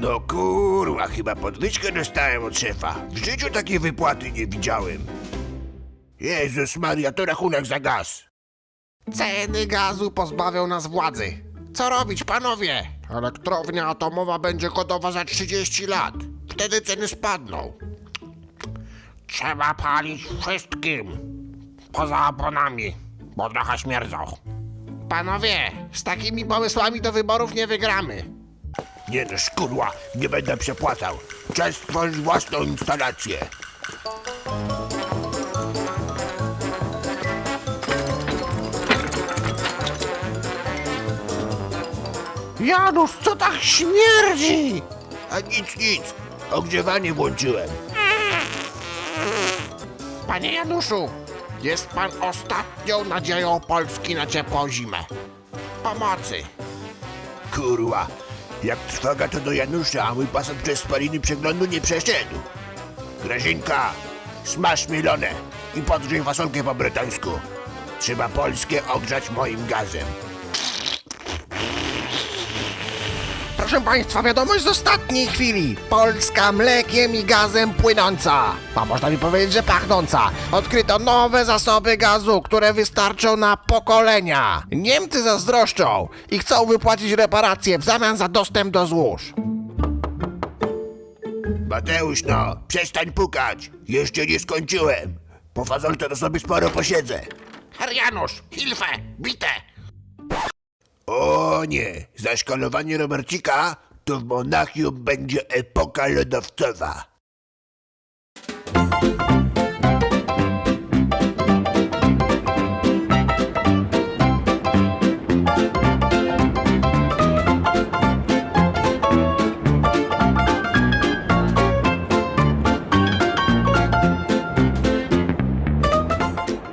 No kurwa, chyba podwyżkę dostałem od szefa. W życiu takiej wypłaty nie widziałem. Jezus Maria, to rachunek za gaz. Ceny gazu pozbawią nas władzy. Co robić, panowie? Elektrownia atomowa będzie gotowa za 30 lat. Wtedy ceny spadną. Trzeba palić wszystkim. Poza oponami, bo trochę śmierdzą. Panowie, z takimi pomysłami do wyborów nie wygramy. Nie no, szkurła, nie będę przepłacał. Czas stworzyć własną instalację. Janusz, co tak śmierdzi? A nic, nic. Ogrzewanie włączyłem. Panie Januszu, jest pan ostatnią nadzieją Polski na ciepłą zimę. Pomocy. Kurwa, jak trwoga to do Janusza, a mój pasek przez spaliny przeglądu nie przeszedł. Grażynka, smaż mielone i podgrzej fasolkę po bretońsku. Trzeba Polskę ogrzać moim gazem. Proszę Państwa, wiadomość z ostatniej chwili. Polska mlekiem i gazem płynąca. A można mi powiedzieć, że pachnąca. Odkryto nowe zasoby gazu, które wystarczą na pokolenia. Niemcy zazdroszczą i chcą wypłacić reparacje w zamian za dostęp do złóż. Mateusz, no, przestań pukać. Jeszcze nie skończyłem. Po fazolce to sobie sporo posiedzę. Herr Janusz, Hilfe, bitte. O nie, zaszkalowanie Robercika to w Monachium będzie epoka lodowcowa.